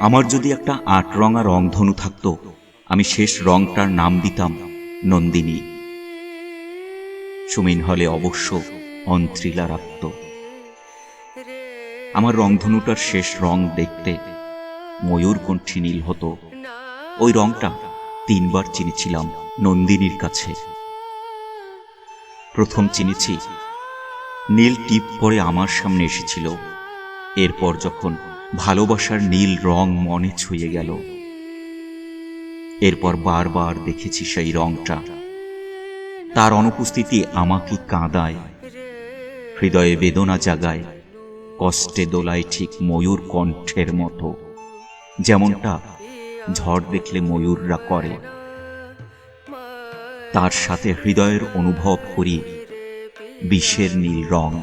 আমার যদি একটা আট রঙা রংধনু থাকতো, আমি শেষ রংটার নাম দিতাম নন্দিনী। সুমিন হলে অবশ্য অন্ত্রিলা রাখত। আমার রংধনুটার শেষ রং দেখতে ময়ূর কণ্ঠী নীল হতো। ওই রংটা তিনবার চিনেছিলাম নন্দিনীর কাছে। প্রথম চিনেছি নীল টিপ পরে আমার সামনে এসেছিল। এরপর যখন ভালোবাসার নীল রং মনে ছুঁয়ে গেল, এরপর বারবার দেখেছি সেই রংটা। তার অনুপস্থিতি আমাকে কাঁদায়, হৃদয়ে বেদনা জাগায়, কষ্টে দোলায় ঠিক ময়ূর কণ্ঠের মতো। যেমনটা ঝড় দেখলে ময়ূররা করে। তার সাথে হৃদয়ের অনুভব করি। বিষের নীল রং।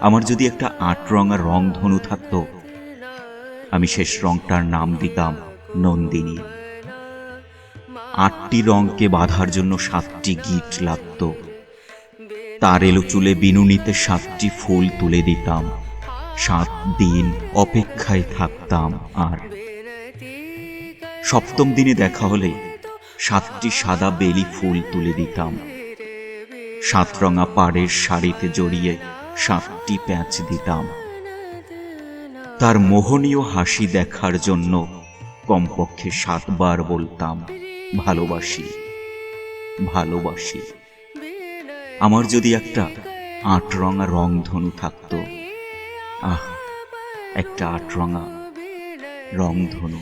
আমার যদি একটা আট রঙা রং ধনু থাকতো, আমি শেষ রংটার নাম দিতাম নন্দিনী। আটটি রঙকে বাঁধার জন্য সাতটি গিট লাগত। তার এলো চুলে বিনুনিতে সাতটি ফুল তুলে দিতাম। সাত দিন অপেক্ষায় থাকতাম আর। সপ্তম দিনে দেখা হলে সাতটি সাদা বেলি ফুল তুলে দিতাম। সাত রঙা পাড়ের শাড়িতে জড়িয়ে সাতটি প্যাঁচ দিতাম। তার মোহনীয় হাসি দেখার জন্য কমপক্ষে সাতবার বলতাম, ভালোবাসি ভালোবাসি। আমার যদি একটা আট রঙা রং ধনু থাকতো, আহ, একটা আট রঙা রং ধনু